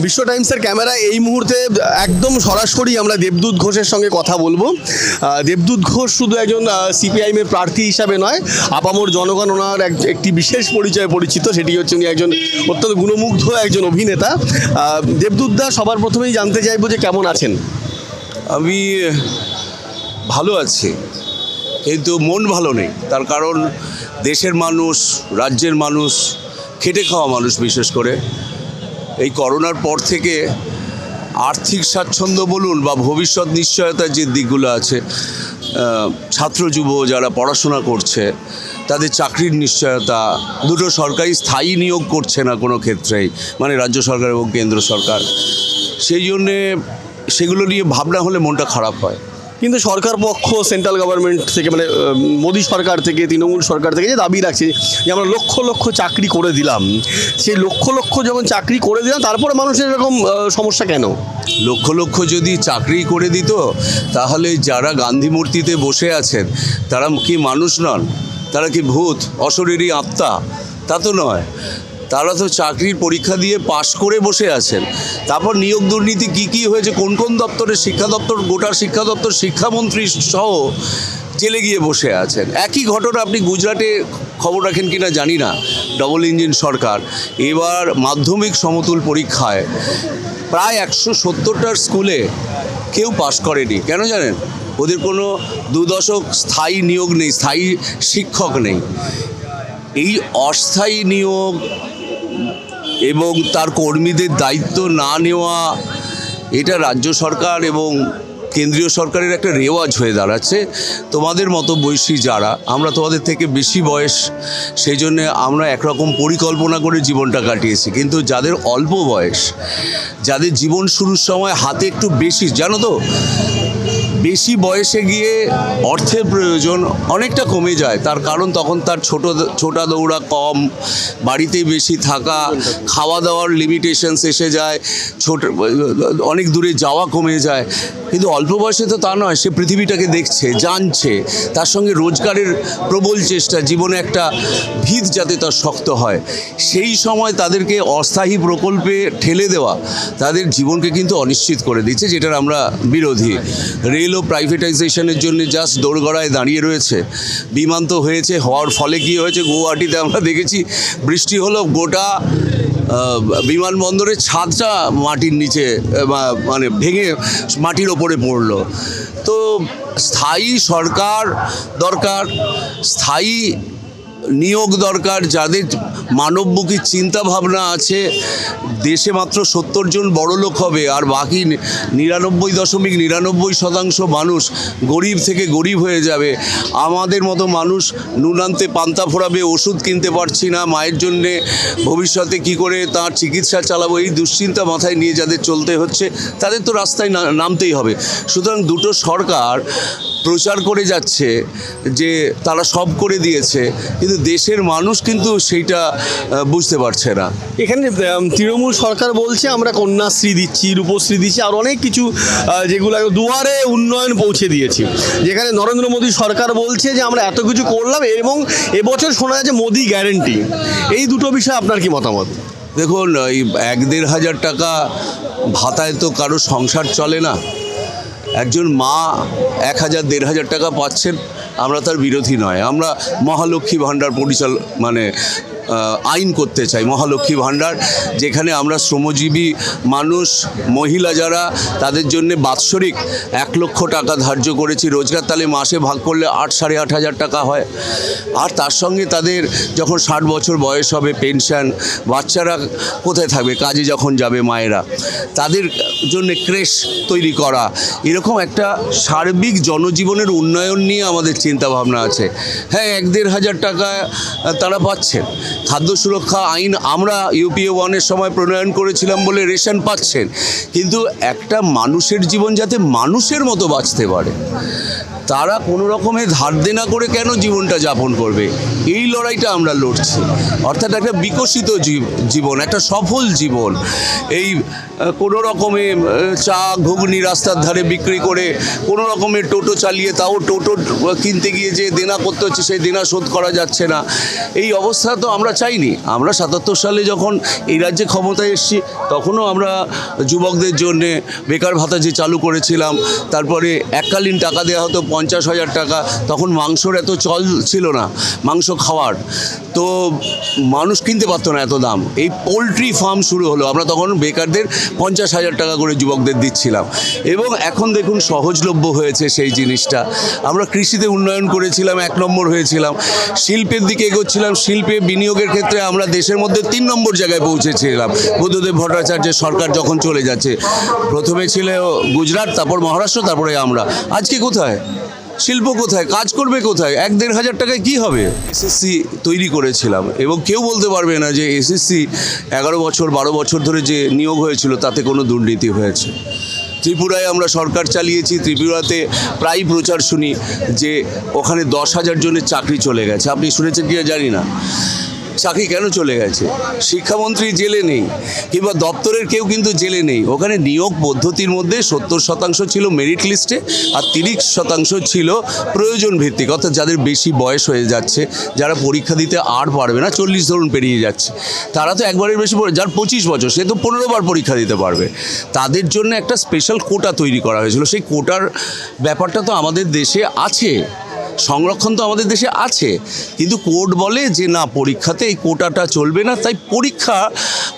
বিশ্ব টাইমসের ক্যামেরা এই মুহূর্তে একদম সরাসরি আমরা দেবদূত ঘোষের সঙ্গে কথা বলব। দেবদূত ঘোষ শুধু একজন সিপিআইএমের প্রার্থী হিসাবে নয়, আপামর জনগণ ওনার এক- একটি বিশেষ পরিচয়ে পরিচিত, সেটি হচ্ছে উনি একজন অত্যন্ত গুণমুগ্ধ একজন অভিনেতা। দেবদূত দা, সবার প্রথমেই জানতে চাইব যে কেমন আছেন? আমি ভালো আছি, কিন্তু মন ভালো নেই। তার কারণ দেশের মানুষ, রাজ্যের মানুষ, খেটে খাওয়া মানুষ বিশেষ করে। এই করোনার পর থেকে আর্থিক স্বাচ্ছন্দ্য বলুন বা ভবিষ্যৎ নিশ্চয়তার যে দিকগুলো আছে ছাত্র যুব যারা পড়াশোনা করছে, তাদের চাকরির নিশ্চয়তা, দুটো সরকারি স্থায়ী নিয়োগ করছে না কোনো ক্ষেত্রেই মানে রাজ্য সরকার এবং কেন্দ্র সরকার। সেই জন্যে সেগুলো নিয়ে ভাবনা হলে মনটা খারাপ হয়। কিন্তু সরকার পক্ষ সেন্ট্রাল গভর্নমেন্ট থেকে মানে মোদী সরকার থেকে, তৃণমূল সরকার থেকে যে দাবি রাখছে যে আমরা লক্ষ লক্ষ চাকরি করে দিলাম, সেই লক্ষ লক্ষ যখন চাকরি করে দিলাম, তারপরে মানুষের এরকম সমস্যা কেন? লক্ষ লক্ষ যদি চাকরি করে দিত, তাহলে যারা গান্ধী মূর্তিতে বসে আছেন, তারা কি মানুষ নন? তারা কি ভূত, অশরীরী আত্মা? তা তো নয়। তারা তো চাকরির পরীক্ষা দিয়ে পাশ করে বসে আছেন। তারপর নিয়োগ দুর্নীতি কি কি হয়েছে? কোন কোন দপ্তরে শিক্ষা দপ্তর? গোটা শিক্ষা দপ্তর, শিক্ষামন্ত্রী সহ জেলে গিয়ে বসে আছেন। একই ঘটনা আপনি গুজরাটে খবর রাখেন কি না জানি না। ডবল ইঞ্জিন সরকার। এবার মাধ্যমিক সমতুল পরীক্ষায় প্রায় একশো সত্তরটার স্কুলে কেউ পাশ করেনি। কেন জানেন? ওদের কোনো দুদশক স্থায়ী নিয়োগ নেই, স্থায়ী শিক্ষক নেই। এই অস্থায়ী নিয়োগ এবং তার কর্মীদের দায়িত্ব না নেওয়া, এটা রাজ্য সরকার এবং কেন্দ্রীয় সরকারের একটা রেওয়াজ হয়ে দাঁড়াচ্ছে। তোমাদের মতো বয়সী যারা, আমরা তোমাদের থেকে বেশি বয়স সেই জন্যে আমরা একরকম পরিকল্পনা করে জীবনটা কাটিয়েছি। কিন্তু যাদের অল্প বয়স, যাদের জীবন শুরুর সময় হাতে একটু বেশি, জানো তো? বেশি বয়সে গিয়ে অর্থের প্রয়োজন অনেকটা কমে যায়। তার কারণ তখন তার ছোট ছোটা দৌড়া কম, বাড়িতেই বেশি থাকা খাওয়া দাওয়ার লিমিটেশনস এসে যায়, ছোট, অনেক দূরে যাওয়া কমে যায়। কিন্তু অল্প বয়সে তো তা নয়, সে পৃথিবীটাকে দেখছে, জানছে। তার সঙ্গে রোজগারের প্রবল চেষ্টা, জীবনে একটা ভিত যাতে তার শক্ত হয়। সেই সময় তাদেরকে অস্থায়ী প্রকল্পে ঠেলে দেওয়া, তাদের জীবনকে কিন্তু অনিশ্চিত করে দিচ্ছে, যেটার আমরা বিরোধী। রেল ও প্রাইভেটাইজেশনের জন্য জাস্ট দোরগড়ায় দাঁড়িয়ে রয়েছে। বিমান তো হয়েছে, হওয়ার ফলে কি হয়েছে গুয়াহাটিতে আমরা দেখেছি, বৃষ্টি হলো গোটা বিমানবন্দরের ছাদটা মাটির নিচে মানে ভেঙে মাটির ওপরে পড়ল। তো স্থায়ী সরকার দরকার, স্থায়ী নিয়োগ দরকার, যাদের মানবমুখী চিন্তা ভাবনা আছে, দেশে মাত্র সত্তর জন বড় লোক হবে আর বাকি নিরানব্বই দশমিক নিরানব্বই শতাংশ মানুষ গরিব থেকে গরিব হয়ে যাবে। আমাদের মতো মানুষ নুনান্তে পান্তা ফোরাবে ওষুধ কিনতে পারছি না, মায়ের জন্যে ভবিষ্যতে কি করে তার চিকিৎসা চালাবো, এই দুশ্চিন্তা মাথায় নিয়ে যাদের চলতে হচ্ছে, তাদের তো রাস্তায় নামতেই হবে। সুতরাং দুটো সরকার প্রচার করে যাচ্ছে যে তারা সব করে দিয়েছে, কিন্তু দেশের মানুষ কিন্তু সেইটা বুঝতে পারছে না। এখানে তৃণমূল সরকার বলছে আমরা কন্যাশ্রী দিচ্ছি রূপশ্রী দিচ্ছি আর অনেক কিছু যেগুলো দুয়ারে উন্নয়ন পৌঁছে দিয়েছি। যেখানে নরেন্দ্র মোদী সরকার বলছে যে আমরা এত কিছু করলাম এবং এবছর শোনা যাচ্ছে মোদি গ্যারেন্টি এই দুটো বিষয়ে আপনার কি মতামত? দেখুন এই এক দেড় হাজার টাকা ভাতায় তো কারও সংসার চলে না। একজন মা এক হাজার দেড় হাজার টাকা পাচ্ছেন আমরা তার বিরোধী নয় আমরা মহালক্ষ্মী ভাণ্ডার পরিচাল মানে আইন করতে চাই, মহালক্ষ্মী ভাণ্ডার, যেখানে আমরা শ্রমজীবী মানুষ, মহিলা যারা, তাদের জন্য বাৎসরিক এক লক্ষ টাকা ধার্য করেছি। রোজগার তাহলে মাসে ভাগ করলে আট, সাড়ে আট হাজার টাকা হয়। আর তার সঙ্গে তাদের যখন ষাট বছর বয়স হবে, পেনশন, বাচ্চারা কোথায় থাকবে, কাজে যখন যাবে মায়েরা, তাদের জন্য ক্রেশ তৈরি করা। এরকম একটা সার্বিক জনজীবনের উন্নয়ন নিয়ে আমাদের চিন্তা ভাবনা আছে। হ্যাঁ এক দেড় হাজার টাকা তারা পাচ্ছেন। খাদ্য সুরক্ষা আইন আমরা ইউপিএ ওয়ানের সময় প্রণয়ন করেছিলাম বলে রেশন পাচ্ছেন। কিন্তু একটা মানুষের জীবন যাতে মানুষের মতো বাঁচতে পারে তারা কোনো রকমের ধার দেনা করে কেন জীবনটা যাপন করবে? এই লড়াইটা আমরা লড়ছি। অর্থাৎ একটা বিকশিত জীব- জীবন, একটা সফল জীবন। এই কোনো রকমে চা, ঘুগনি রাস্তার ধারে বিক্রি করে কোনো রকমের টোটো চালিয়ে তাও টোটো কিনতে গিয়ে যে দেনা করতে হচ্ছে সেই দেনা শোধ করা যাচ্ছে না। এই অবস্থা তো আমরা চাইনি। আমরা সাতাত্তর সালে যখন এই রাজ্যে ক্ষমতায় এসেছি, তখনও আমরা যুবকদের জন্যে বেকার ভাতা যে চালু করেছিলাম, তারপরে এককালীন টাকা দেওয়া হতো পঞ্চাশ হাজার টাকা, তখন মাংসর এত চল ছিল না, মাংস খাওয়ার। তো মানুষ কিনতে পারতো না এত দাম। এই পোলট্রি ফার্ম শুরু হলো, আমরা তখন বেকারদের পঞ্চাশ হাজার টাকা করে যুবকদের দিচ্ছিলাম। এবং এখন দেখুন সহজলভ্য হয়েছে সেই জিনিসটা। আমরা কৃষিতে উন্নয়ন করেছিলাম, এক নম্বর হয়েছিলাম। শিল্পের দিকে এগোচ্ছিলাম, শিল্পে বিনিয়োগের ক্ষেত্রে আমরা দেশের মধ্যে তিন নম্বর জায়গায় পৌঁছেছিলাম। বুদ্ধদেব ভট্টাচার্যের সরকার যখন চলে যাচ্ছে, প্রথমে ছিল গুজরাট, তারপর মহারাষ্ট্র, তারপরে আমরা। আজকে কোথায়? শিল্প কোথায়? কাজ করবে কোথায়? এক দেড় হাজার টাকায় কী হবে? এসএসসি তৈরি করেছিলাম এবং কেউ বলতে পারবে না যে এসএসসি এগারো বছর, বারো বছর ধরে যে নিয়োগ হয়েছিল তাতে কোনো দুর্নীতি হয়েছে। ত্রিপুরায় আমরা সরকার চালিয়েছি, ত্রিপুরাতে প্রায় প্রচার শুনি যে ওখানে দশ হাজার জনের চাকরি চলে গেছে। আপনি শুনেছেন কি জানি না। চাকরি কেন চলে গেছে? শিক্ষামন্ত্রী জেলে নেই, কিংবা দপ্তরের কেউ কিন্তু জেলে নেই। ওখানে নিয়োগ পদ্ধতির মধ্যে সত্তর শতাংশ ছিল মেরিট লিস্টে আর তিরিশ শতাংশ ছিল প্রয়োজন ভিত্তিক, অর্থাৎ যাদের বেশি বয়স হয়ে যাচ্ছে, যারা পরীক্ষা দিতে আর পারবে না, চল্লিশ ধরুন পেরিয়ে যাচ্ছে। তারা তো একবারের বেশি যার পঁচিশ বছর, সে তো পনেরো বার পরীক্ষা দিতে পারবে। তাদের জন্য একটা স্পেশাল কোটা তৈরি করা হয়েছিল। সেই কোটার ব্যাপারটা তো আমাদের দেশে আছে। সংরক্ষণ তো আমাদের দেশে আছে। কিন্তু কোর্ট বলে যে না, পরীক্ষাতে এই কোটাটা চলবে না, তাই পরীক্ষা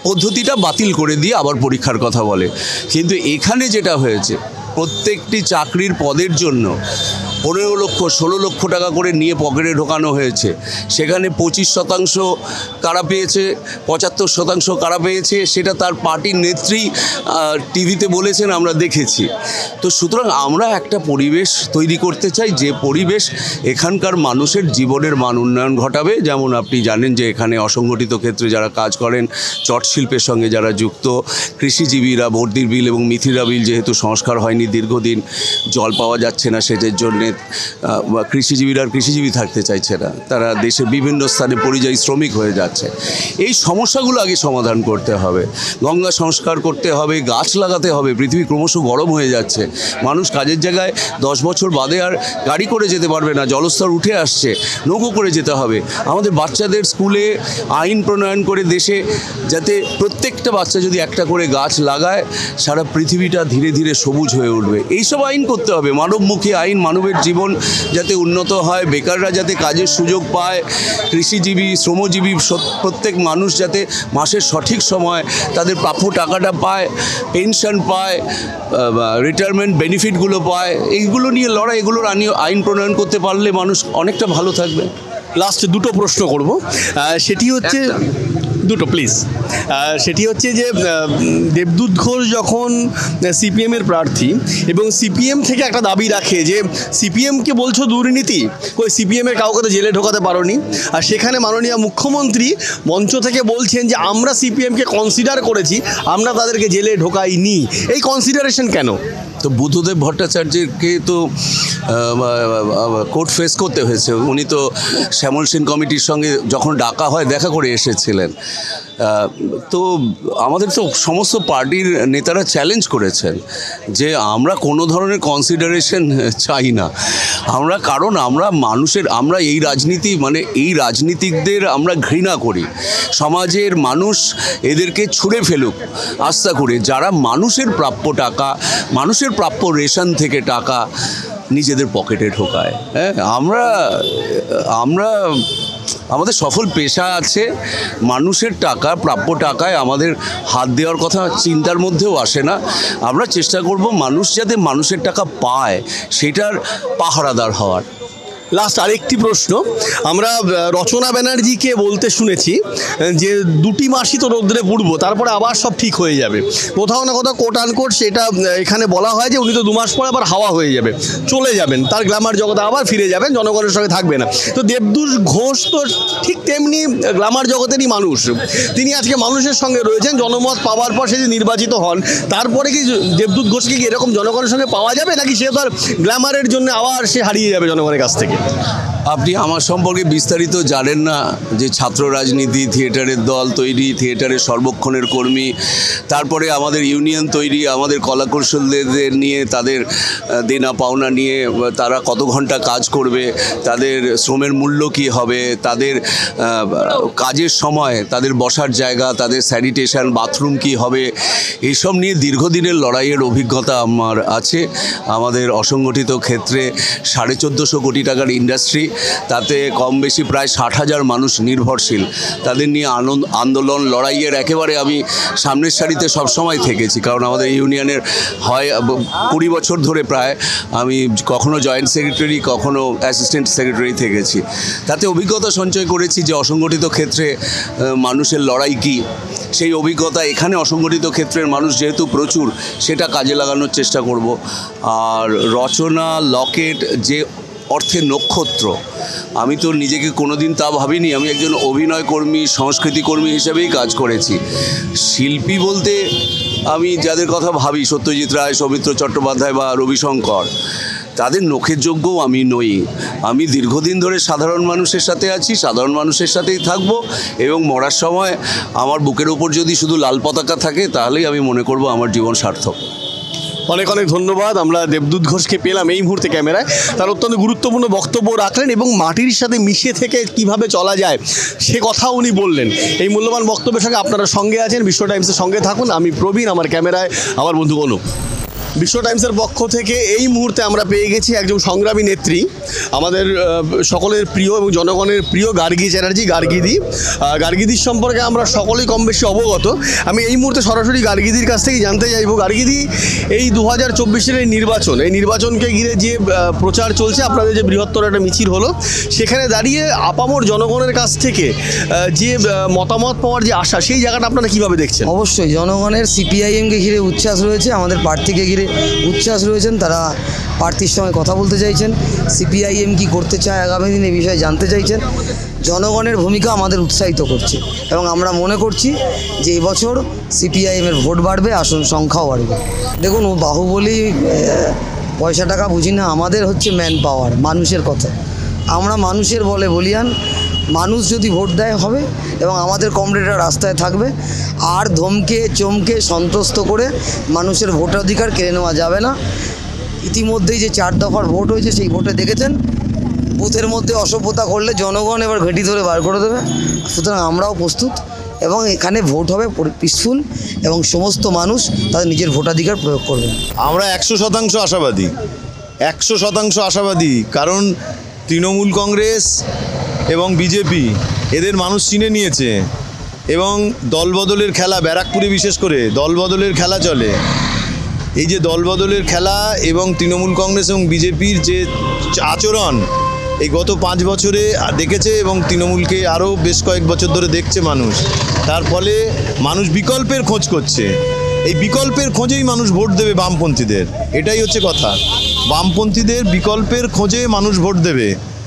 পদ্ধতিটা বাতিল করে দিয়ে আবার পরীক্ষার কথা বলে। কিন্তু এখানে যেটা হয়েছে, প্রত্যেকটি চাকরির পদের জন্য পনেরো লক্ষ, ষোলো লক্ষ টাকা করে নিয়ে পকেটে ঢোকানো হয়েছে। সেখানে পঁচিশ শতাংশ কারা পেয়েছে, পঁচাত্তর শতাংশ কারা পেয়েছে, সেটা তার পার্টির নেত্রী টিভিতে বলেছেন, আমরা দেখেছি। তো সুতরাং আমরা একটা পরিবেশ তৈরি করতে চাই, যে পরিবেশ এখানকার মানুষের জীবনের মান উন্নয়ন ঘটাবে। যেমন আপনি জানেন যে এখানে অসংগঠিত ক্ষেত্রে যারা কাজ করেন, চট শিল্পের সঙ্গে যারা যুক্ত, কৃষিজীবীরা, বর্দির বিল এবং মিথিরা বিল যেহেতু সংস্কার হয়নি দীর্ঘদিন, জল পাওয়া যাচ্ছে না সেচের জন্যে আহ, বা কৃষিজীবীরা আর কৃষিজীবী থাকতে চাইছে না। তারা দেশের বিভিন্ন স্থানে পরিযায়ী শ্রমিক হয়ে যাচ্ছে। এই সমস্যাগুলো আগে সমাধান করতে হবে। গঙ্গা সংস্কার করতে হবে গাছ লাগাতে হবে। পৃথিবী ক্রমশ গরম হয়ে যাচ্ছে। মানুষ কাজের জায়গায় দশ বছর বাদে আর গাড়ি করে যেতে পারবে না জলস্তর উঠে আসছে নৌকো করে যেতে হবে। আমাদের বাচ্চাদের স্কুলে আইন প্রণয়ন করে দেশে যাতে প্রত্যেকটা বাচ্চা যদি একটা করে গাছ লাগায় সারা পৃথিবীটা ধীরে ধীরে সবুজ হয়ে উঠবে। এইসব আইন করতে হবে। মানবমুখী আইন মানবের জীবন যাতে উন্নত হয় বেকাররা যাতে কাজের সুযোগ পায় কৃষিজীবী শ্রমজীবী প্রত্যেক মানুষ যাতে মাসের সঠিক সময় তাদের প্রাপ্য টাকাটা পায় পেনশন পায় রিটায়ারমেন্ট বেনিফিটগুলো পায় এইগুলো নিয়ে লড়াই এগুলোর আনি- আইন প্রণয়ন করতে পারলে মানুষ অনেকটা ভালো থাকবে। লাস্ট দুটো প্রশ্ন করব। সেটি হচ্ছে দুটো প্লিজ সেটি হচ্ছে যে দেবদূত ঘোষ যখন সিপিএমের প্রার্থী এবং সিপিএম থেকে একটা দাবি রাখে যে সিপিএমকে বলছো দুর্নীতি? ওই সিপিএমের কাউকে তো জেলে ঢোকাতে পারোনি। আর সেখানে মাননীয় মুখ্যমন্ত্রী মঞ্চ থেকে বলছেন যে, আমরা সিপিএমকে কনসিডার করেছি, আমরা তাদেরকে জেলে ঢোকাইনি। এই কনসিডারেশন কেন? তো বুদ্ধদেব ভট্টাচার্যকে তো কোর্ট ফেস করতে হয়েছে। উনি তো শ্যামল সেন কমিটির সঙ্গে যখন ডাকা হয়, দেখা করে এসেছিলেন। তো আমাদের তো সমস্ত পার্টির নেতারা চ্যালেঞ্জ করেছেন যে আমরা কোনো ধরনের কনসিডারেশন চাই না। আমরা কারণ আমরা মানুষের, আমরা এই রাজনীতি মানে এই রাজনীতিকদের আমরা ঘৃণা করি। সমাজের মানুষ এদেরকে ছুঁড়ে ফেলুক, আস্থা করে। যারা মানুষের প্রাপ্য টাকা, মানুষের প্রাপ্য রেশন থেকে টাকা নিজেদের পকেটে ঢোকায়। হ্যাঁ আমরা আমরা আমাদের সফল পেশা আছে, মানুষের টাকা, প্রাপ্য টাকায় আমাদের হাত দেওয়ার কথা চিন্তার মধ্যেও আসে না। আমরা চেষ্টা করব মানুষ যাতে মানুষের টাকা পায়, সেটার পাহারাদার হওয়ার। লাস্ট আরেকটি প্রশ্ন। আমরা রচনা ব্যানার্জিকে বলতে শুনেছি যে দুটি মাসই তো রৌদ্রে পুড়বো, তারপরে আবার সব ঠিক হয়ে যাবে। কোথাও না কোথাও কোট আনকোট সেটা এখানে বলা হয় যে উনি তো দু মাস পরে আবার হাওয়া হয়ে যাবে, চলে যাবেন, তার গ্ল্যামার জগতে আবার ফিরে যাবেন, জনগণের সঙ্গে থাকবে না। তো দেবদূষ ঘোষ তো ঠিক তেমনি গ্ল্যামার জগতেরই মানুষ। তিনি আজকে মানুষের সঙ্গে রয়েছেন, জনমত পাওয়ার পর সে যে নির্বাচিত হন, তারপরে কি দেবদূত ঘোষকে কি এরকম জনগণের সঙ্গে পাওয়া যাবে, নাকি সে তার গ্ল্যামারের জন্য আবার সে হারিয়ে যাবে জনগণের কাছ থেকে? Amen. আপনি আমার সম্পর্কে বিস্তারিত জানেন না যে ছাত্র রাজনীতি, থিয়েটারের দল তৈরি, থিয়েটারের সর্বক্ষণের কর্মী, তারপরে আমাদের ইউনিয়ন তৈরি, আমাদের কলাকৌশলদের নিয়ে, তাদের দেনা পাওনা নিয়ে, তারা কত ঘণ্টা কাজ করবে, তাদের শ্রমের মূল্য কি হবে, তাদের কাজের সময়, তাদের বসার জায়গা, তাদের স্যানিটেশন, বাথরুম কি হবে এইসব নিয়ে দীর্ঘদিনের লড়াইয়ের অভিজ্ঞতা আমার আছে। আমাদের অসংগঠিত ক্ষেত্রে সাড়ে চোদ্দোশো কোটি টাকার ইন্ডাস্ট্রি তাতে কম বেশি প্রায় ষাট হাজার মানুষ নির্ভরশীল। তাদের নিয়ে আনন্দ আন্দোলন, লড়াইয়ের একেবারে আমি সামনের সারিতে সবসময় থেকেছি, কারণ আমাদের ইউনিয়নের হয়, কুড়ি বছর ধরে প্রায় আমি কখনো জয়েন্ট সেক্রেটারি, কখনো অ্যাসিস্ট্যান্ট সেক্রেটারি থেকেছি। তাতে অভিজ্ঞতা সঞ্চয় করেছি যে অসংগঠিত ক্ষেত্রে মানুষের লড়াই কী? সেই অভিজ্ঞতা এখানে অসংগঠিত ক্ষেত্রের মানুষ যেহেতু প্রচুর, সেটা কাজে লাগানোর চেষ্টা করব। আর রচনা, লকেট, যে অর্থে নক্ষত্র। আমি তো নিজেকে কোনোদিন তা ভাবিনি। আমি একজন অভিনয় কর্মী, সংস্কৃতি কর্মী হিসেবেই কাজ করেছি। শিল্পী বলতে আমি যাদের কথা ভাবি, সত্যজিৎ রায়, সৌমিত্র চট্টোপাধ্যায় বা রবিশঙ্কর, তাদের নখের যোগ্যও আমি নই। আমি দীর্ঘদিন ধরে সাধারণ মানুষের সাথে আছি, সাধারণ মানুষের সাথেই থাকব এবং মরার সময় আমার বুকের ওপর যদি শুধু লাল পতাকা থাকে, তাহলেই আমি মনে করব আমার জীবন সার্থক। অনেক অনেক ধন্যবাদ। আমরা দেবদূত ঘোষকে পেলাম এই মুহূর্তে ক্যামেরায়। তার অত্যন্ত গুরুত্বপূর্ণ বক্তব্য রাখলেন এবং মাটির সাথে মিশে থেকে কীভাবে চলা যায় সে কথা উনি বললেন। এই মূল্যবান বক্তব্যের সঙ্গে আপনারা সঙ্গে আছেন বিশ্ব টাইমসের সঙ্গে থাকুন। আমি প্রবীণ, আমার ক্যামেরায়, আমার বন্ধু অনুপ বিশ্ব টাইমসের পক্ষ থেকে এই মুহূর্তে আমরা পেয়ে গেছি একজন সংগ্রামী নেত্রী, আমাদের সকলের প্রিয় এবং জনগণের প্রিয় গার্গী চ্যাটার্জি গার্গিদি গার্গিদির সম্পর্কে আমরা সকলেই কম বেশি অবগত। আমি এই মুহূর্তে সরাসরি গার্গিদির কাছ থেকেই জানতে চাইব। গার্গিদি এই দু হাজার চব্বিশের এই নির্বাচন, এই নির্বাচনকে ঘিরে যে প্রচার চলছে, আপনাদের যে বৃহত্তর একটা মিছিল হলো, সেখানে দাঁড়িয়ে আপামর জনগণের কাছ থেকে যে মতামত পাওয়ার যে আশা, সেই জায়গাটা আপনারা কীভাবে দেখছেন? অবশ্যই, জনগণের সিপিআইএমকে ঘিরে উচ্ছ্বাস রয়েছে, আমাদের প্রার্থীকে ঘিরে উচ্ছ্বাস রয়েছেন, তারা প্রার্থীর সঙ্গে কথা বলতে চাইছেন। সিপিআইএম কি করতে চায় আগামী দিনে এই বিষয়ে জানতে চাইছেন। জনগণের ভূমিকা আমাদের উৎসাহিত করছে এবং আমরা মনে করছি যে এবছর সিপিআইএমের ভোট বাড়বে, আসন সংখ্যাও বাড়বে। দেখুন বাহুবলী পয়সা টাকা বুঝি না, আমাদের হচ্ছে ম্যান পাওয়ার মানুষের কথা। আমরা মানুষের বলে বলিয়ান মানুষ যদি ভোট দেয় হবে এবং আমাদের কমরেডরা রাস্তায় থাকবে, আর ধমকে, চমকে সন্তুষ্ট করে মানুষের ভোটাধিকার কেড়ে নেওয়া যাবে না। ইতিমধ্যেই যে চার দফার ভোট হয়েছে, সেই ভোটে দেখেছেন? বুথের মধ্যে অসভ্যতা করলে জনগণ এবার ঘেঁটি ধরে বার করে দেবে। সুতরাং আমরাও প্রস্তুত এবং এখানে ভোট হবে পিসফুল এবং সমস্ত মানুষ তাদের নিজের ভোটাধিকার প্রয়োগ করবে। আমরা একশো শতাংশ আশাবাদী। একশো শতাংশ আশাবাদী, কারণ তৃণমূল কংগ্রেস এবং বিজেপি এদের মানুষ চিনে নিয়েছে। এবং দলবদলের খেলা, ব্যারাকপুরে বিশেষ করে দলবদলের খেলা চলে। এই যে দলবদলের খেলা এবং তৃণমূল কংগ্রেস এবং বিজেপির যে আচরণ, এই গত পাঁচ বছরে দেখেছে এবং তৃণমূলকে আরও বেশ কয়েক বছর ধরে দেখছে মানুষ। তার ফলে মানুষ বিকল্পের খোঁজ করছে। এই বিকল্পের খোঁজেই মানুষ ভোট দেবে বামপন্থীদের। এটাই হচ্ছে কথা। বামপন্থীদের বিকল্পের খোঁজে মানুষ ভোট দেবে।